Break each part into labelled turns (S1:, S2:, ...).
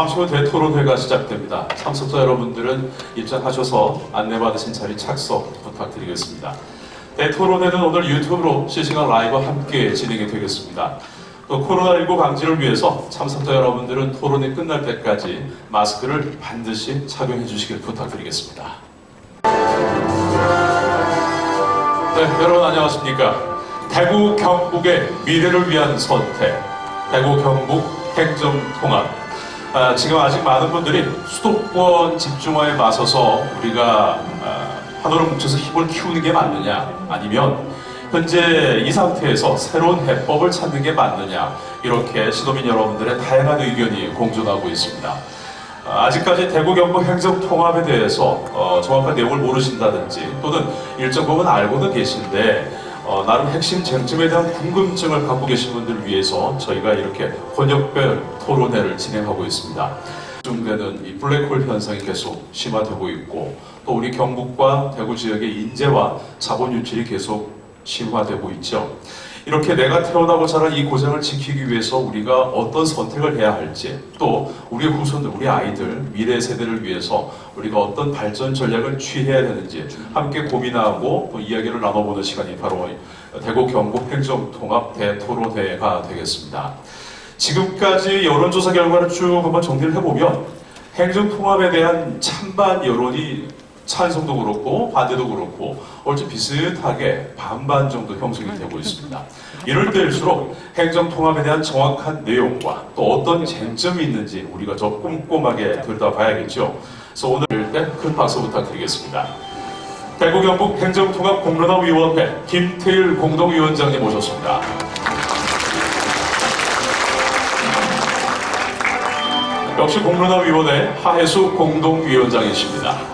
S1: 잠시 후 대토론회가 시작됩니다. 참석자 여러분들은 입장하셔서 안내받으신 자리 착석 부탁드리겠습니다. 대토론회는 오늘 유튜브로 실시간 라이브와 함께 진행이 되겠습니다. 또 코로나19 방지를 위해서 참석자 여러분들은 토론이 끝날 때까지 마스크를 반드시 착용해 주시길 부탁드리겠습니다. 네, 여러분 안녕하십니까? 대구 경북의 미래를 위한 선택, 대구 경북 행정통합. 아, 지금 아직 많은 분들이 수도권 집중화에 맞서서 우리가 아, 하나로 뭉쳐서 힘을 키우는 게 맞느냐, 아니면 현재 이 상태에서 새로운 해법을 찾는 게 맞느냐, 이렇게 시도민 여러분들의 다양한 의견이 공존하고 있습니다. 아, 아직까지 대구 경북 행정 통합에 대해서 어, 정확한 내용을 모르신다든지 또는 일정 부분 알고는 계신데 어, 나름 핵심 쟁점에 대한 궁금증을 갖고 계신 분들을 위해서 저희가 이렇게 권역별 토론회를 진행하고 있습니다. 중되는 이 블랙홀 현상이 계속 심화되고 있고 또 우리 경북과 대구 지역의 인재와 자본 유출이 계속 심화되고 있죠. 이렇게 내가 태어나고 자란 이 고장을 지키기 위해서 우리가 어떤 선택을 해야 할지 또 우리 후손들, 우리 아이들, 미래 세대를 위해서 우리가 어떤 발전 전략을 취해야 되는지 함께 고민하고 또 이야기를 나눠보는 시간이 바로 대구 경북 행정통합 대토론회가 되겠습니다. 지금까지 여론조사 결과를 쭉 한번 정리를 해보면 행정통합에 대한 찬반 여론이 찬성도 그렇고 반대도 그렇고 얼추 비슷하게 반반 정도 형성이 되고 있습니다. 이럴 때일수록 행정통합에 대한 정확한 내용과 또 어떤 쟁점이 있는지 우리가 더 꼼꼼하게 들여다봐야겠죠. 그래서 오늘 때큰 박수 부탁드리겠습니다. 대구 경북 행정통합 공론화위원회 김태일 공동위원장님 모셨습니다. 역시 공론화위원회 하혜수 공동위원장이십니다.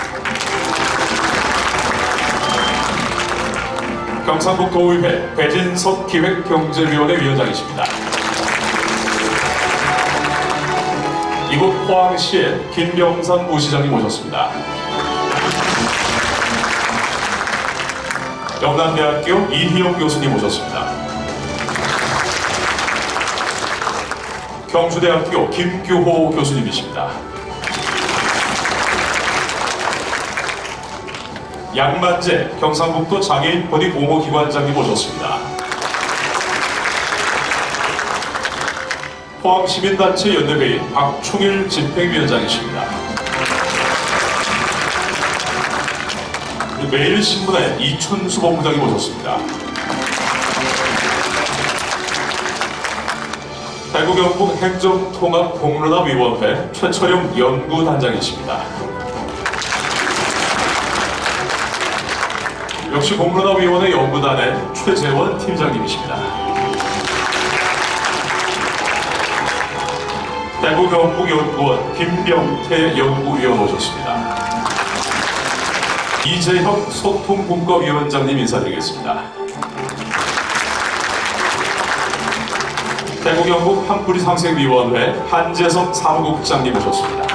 S1: 경상북 도의회 배진석 기획경제위원회 위원장이십니다. 이곳 포항시의 김병삼 부시장님 모셨습니다. 영남대학교 이희영 교수님 모셨습니다. 경주대학교 김규호 교수님이십니다. 양만재 경상북도 장애인 권익 옹호기관장님 모셨습니다. 포항시민단체 연대회의 박충일 집행위원장이십니다. 매일신문의 이춘수 본부장님 모셨습니다. 대구 경북 행정통합공론화위원회 최철용 연구단장이십니다. 역시 공론화위원회 연구단의 최재원 팀장님이십니다. 대구 경북연구원 김병태 연구위원 오셨습니다. 이재혁 소통분과위원장님 인사드리겠습니다. 대구 경북 한뿌리 상생위원회 한재석 사무국장님 오셨습니다.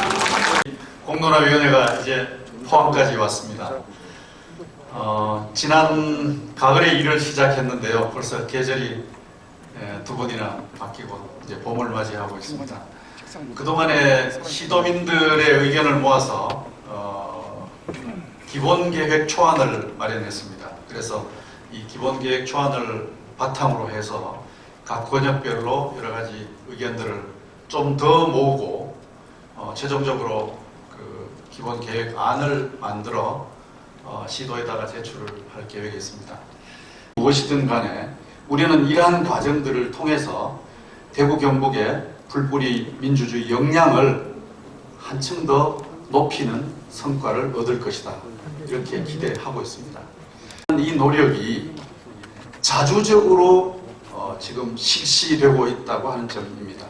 S2: 공론화위원회가 이제 포항까지 왔습니다. 어, 지난 가을에 일을 시작했는데요. 벌써 계절이 예, 두 번이나 바뀌고 이제 봄을 맞이하고 있습니다. 그동안에 시도민들의 의견을 모아서 어, 기본 계획 초안을 마련했습니다. 그래서 이 기본 계획 초안을 바탕으로 해서 각 권역별로 여러 가지 의견들을 좀 더 모으고 어, 최종적으로 그 기본 계획안을 만들어 어, 시도에다가 제출을 할 계획이 있습니다. 무엇이든 간에 우리는 이러한 과정들을 통해서 대구 경북의 불뿌리 민주주의 역량을 한층 더 높이는 성과를 얻을 것이다. 이렇게 기대하고 있습니다. 이 노력이 자주적으로 어, 지금 실시되고 있다고 하는 점입니다.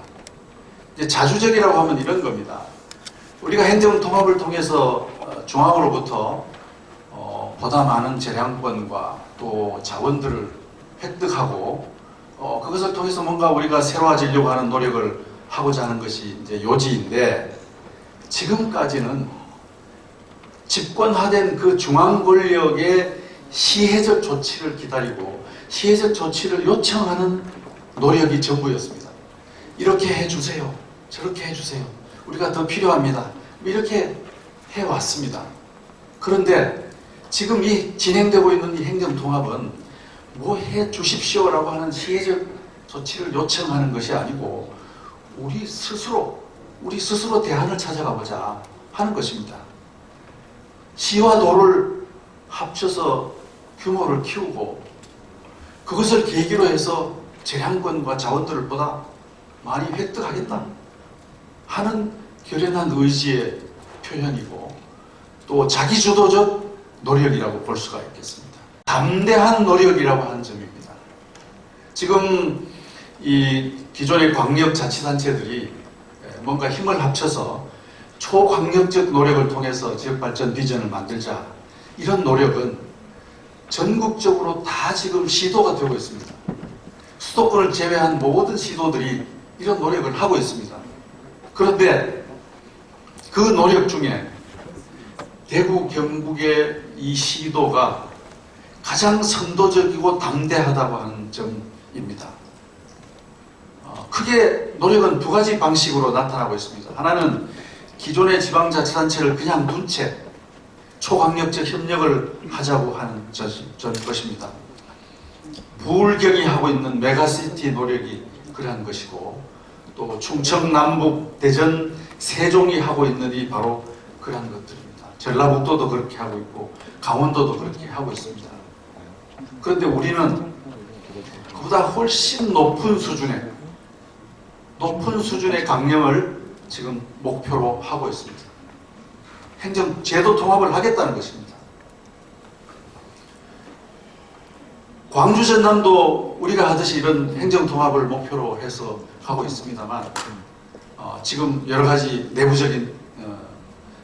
S2: 자주적이라고 하면 이런 겁니다. 우리가 행정 통합을 통해서 어, 중앙으로부터 어, 보다 많은 재량권과 또 자원들을 획득하고 어, 그것을 통해서 뭔가 우리가 새로워지려고 하는 노력을 하고자 하는 것이 이제 요지인데 지금까지는 집권화된 그 중앙 권력의 시혜적 조치를 기다리고 시혜적 조치를 요청하는 노력이 전부였습니다. 이렇게 해주세요. 저렇게 해주세요. 우리가 더 필요합니다. 이렇게 해왔습니다. 그런데 지금 이 진행되고 있는 이 행정통합은 뭐 해 주십시오라고 하는 시혜적 조치를 요청하는 것이 아니고 우리 스스로 우리 스스로 대안을 찾아가 보자 하는 것입니다. 시와 도를 합쳐서 규모를 키우고 그것을 계기로 해서 재량권과 자원들을 보다 많이 획득하겠다 하는 결연한 의지의 표현이고 또 자기주도적 노력이라고 볼 수가 있겠습니다. 담대한 노력이라고 하는 점입니다. 지금 이 기존의 광역자치단체들이 뭔가 힘을 합쳐서 초광역적 노력을 통해서 지역발전 비전을 만들자 이런 노력은 전국적으로 다 지금 시도가 되고 있습니다. 수도권을 제외한 모든 시도들이 이런 노력을 하고 있습니다. 그런데 그 노력 중에 대구 경북의 이 시도가 가장 선도적이고 담대하다고 하는 점입니다. 어, 크게 노력은 두 가지 방식으로 나타나고 있습니다. 하나는 기존의 지방자치단체를 그냥 둔 채 초강력적 협력을 하자고 하는 것입니다. 부울경이 하고 있는 메가시티 노력이 그러한 것이고 또 충청 남북 대전 세종이 하고 있는 이 바로 그러한 것들입니다. 전라북도도 그렇게 하고 있고 강원도도 그렇게 하고 있습니다. 그런데 우리는 그보다 훨씬 높은 수준의 높은 수준의 강령을 지금 목표로 하고 있습니다. 행정 제도 통합을 하겠다는 것입니다. 광주 전남도 우리가 하듯이 이런 행정 통합을 목표로 해서 하고 있습니다만 어, 지금 여러 가지 내부적인 어,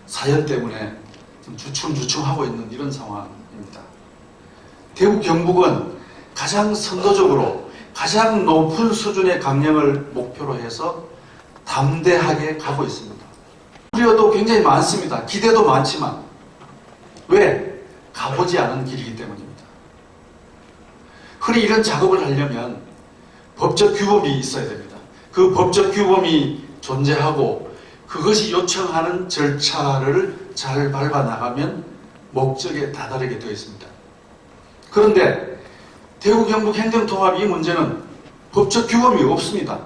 S2: 사연 때문에 좀 주춤주춤하고 있는 이런 상황입니다. 대구 경북은 가장 선도적으로 가장 높은 수준의 강령을 목표로 해서 담대하게 가고 있습니다. 우려도 굉장히 많습니다. 기대도 많지만 왜? 가보지 않은 길이기 때문입니다. 흔히 이런 작업을 하려면 법적 규범이 있어야 됩니다. 그 법적 규범이 존재하고 그것이 요청하는 절차를 잘 밟아 나가면 목적에 다다르게 되어 있습니다. 그런데 대구 경북 행정통합 이 문제는 법적 규범이 없습니다.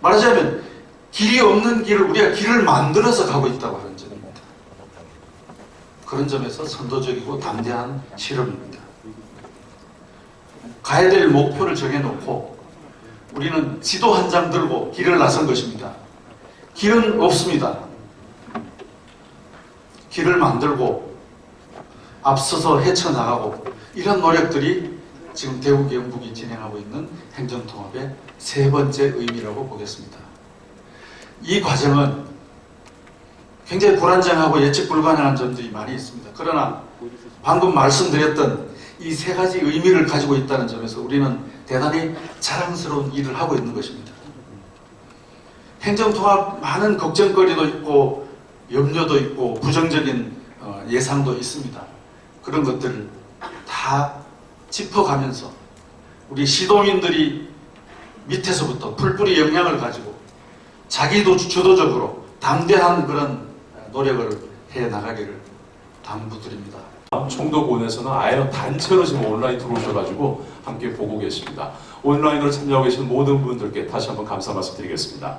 S2: 말하자면 길이 없는 길을 우리가 길을 만들어서 가고 있다고 하는 점입니다. 그런 점에서 선도적이고 담대한 실험입니다. 가야 될 목표를 정해놓고 우리는 지도 한 장 들고 길을 나선 것입니다. 길은 없습니다. 길을 만들고 앞서서 헤쳐나가고 이런 노력들이 지금 대구 경북이 진행하고 있는 행정통합의 세 번째 의미라고 보겠습니다. 이 과정은 굉장히 불안정하고 예측 불가능한 점들이 많이 있습니다. 그러나 방금 말씀드렸던 이 세 가지 의미를 가지고 있다는 점에서 우리는 대단히 자랑스러운 일을 하고 있는 것입니다. 행정통합 많은 걱정거리도 있고 염려도 있고 부정적인 어, 예상도 있습니다. 그런 것들을 다 짚어가면서 우리 시도민들이 밑에서부터 풀뿌리 역량을 가지고 자기도 주도적으로 담대한 그런 노력을 해 나가기를 당부드립니다.
S1: 청도군에서는 아예 단체로 지금 온라인 들어오셔가지고 함께 보고 계십니다. 온라인으로 참여하고 계신 모든 분들께 다시 한번 감사 말씀드리겠습니다.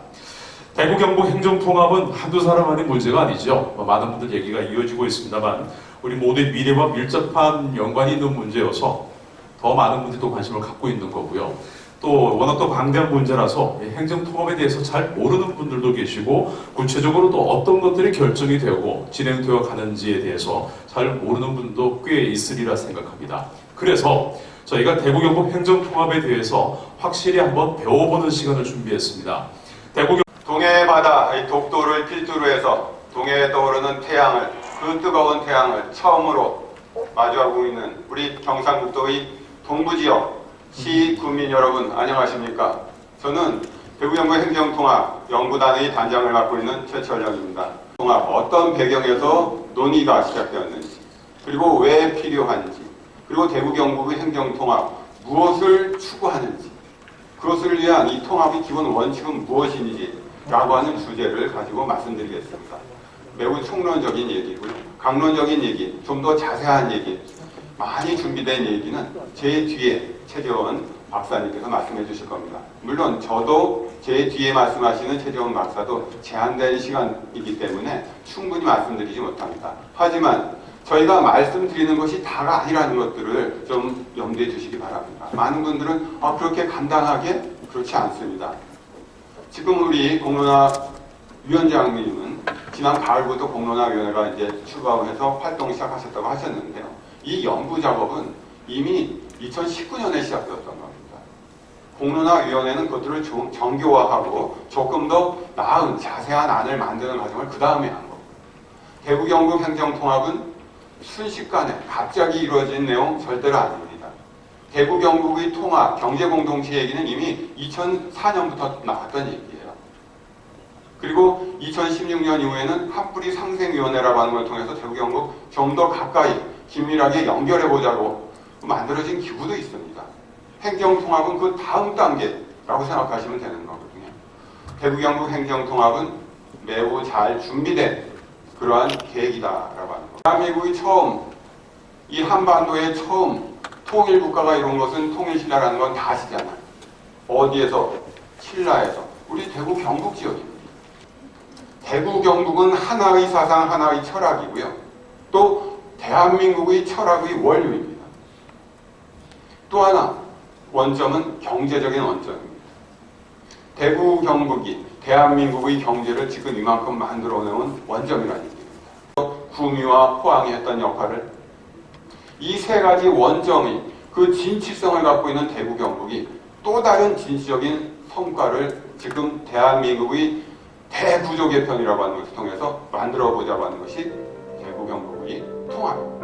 S1: 대구 경북 행정통합은 한두 사람만의 문제가 아니죠. 뭐 많은 분들 얘기가 이어지고 있습니다만 우리 모두의 미래와 밀접한 연관이 있는 문제여서 더 많은 분들이 또 관심을 갖고 있는 거고요. 또 워낙 또 방대한 문제라서 이 행정통합에 대해서 잘 모르는 분들도 계시고 구체적으로 또 어떤 것들이 결정이 되고 진행되어 가는지에 대해서 잘 모르는 분도 꽤 있으리라 생각합니다. 그래서 저희가 대구 경북 행정통합에 대해서 확실히 한번 배워보는 시간을 준비했습니다. 대구
S3: 동 이 독도를 필두로 해서 동해에 떠오르는 태양을 그 뜨거운 태양을 처음으로 마주하고 있는 우리 경상북도의 동부지역 시군민 여러분 안녕하십니까? 저는 대구연구 행정통합 연구단의 단장을 맡고 있는 최철영입니다. 통합 어떤 배경에서 논의가 시작되었는지 그리고 왜 필요한지 그리고 대구 경북의 행정통합 무엇을 추구하는지 그것을 위한 이 통합의 기본 원칙은 무엇인지 라고 하는 주제를 가지고 말씀드리겠습니다. 매우 총론적인 얘기고요. 강론적인 얘기, 좀 더 자세한 얘기, 많이 준비된 얘기는 제 뒤에 최재원 박사님께서 말씀해 주실 겁니다. 물론 저도 제 뒤에 말씀하시는 최재원 박사도 제한된 시간이기 때문에 충분히 말씀드리지 못합니다. 하지만 저희가 말씀드리는 것이 다가 아니라는 것들을 좀 염두에 두시기 바랍니다. 많은 분들은 아, 그렇게 간단하게 그렇지 않습니다. 지금 우리 공론화 위원장님은 지난 가을부터 공론화위원회가 이제 출범해서 활동 시작하셨다고 하셨는데요. 이 연구 작업은 이미 2019년에 시작되었던 겁니다. 공론화위원회는 그것들을 좀 정교화하고 조금 더 나은 자세한 안을 만드는 과정을 그 다음에 한 겁니다. 대구 경북 행정통합은 순식간에 갑자기 이루어진 내용 절대로 아닙니다. 대구 경북의 통합, 경제 공동체 얘기는 이미 2004년부터 나왔던 얘기예요. 그리고 2016년 이후에는 한뿌리 상생위원회라고 하는 걸 통해서 대구 경북 좀 더 가까이 긴밀하게 연결해 보자고 만들어진 기구도 있습니다. 행정통합은 그 다음 단계라고 생각하시면 되는 거거든요. 대구 경북 행정통합은 매우 잘 준비된 그러한 계획이다라고 하는 거. 대한민국이 처음 이 한반도에 처음 통일 국가가 이룬 것은 통일 신라라는 건다 아시잖아요. 어디에서? 신라에서. 우리 대구 경북 지역입니다. 대구 경북은 하나의 사상, 하나의 철학이고요. 또 대한민국의 철학의 원류입니다. 또 하나 원점은 경제적인 원점입니다. 대구 경북이 대한민국의 경제를 지금 이만큼 만들어 놓은 원점이라는 얘기입니다. 구미와 포항이 했던 역할을 이 세 가지 원점이 그 진취성을 갖고 있는 대구 경북이 또 다른 진취적인 성과를 지금 대한민국의 대구조 개편이라고 하는 것을 통해서 만들어 보자고 하는 것이 대구 경북의 통합입니다.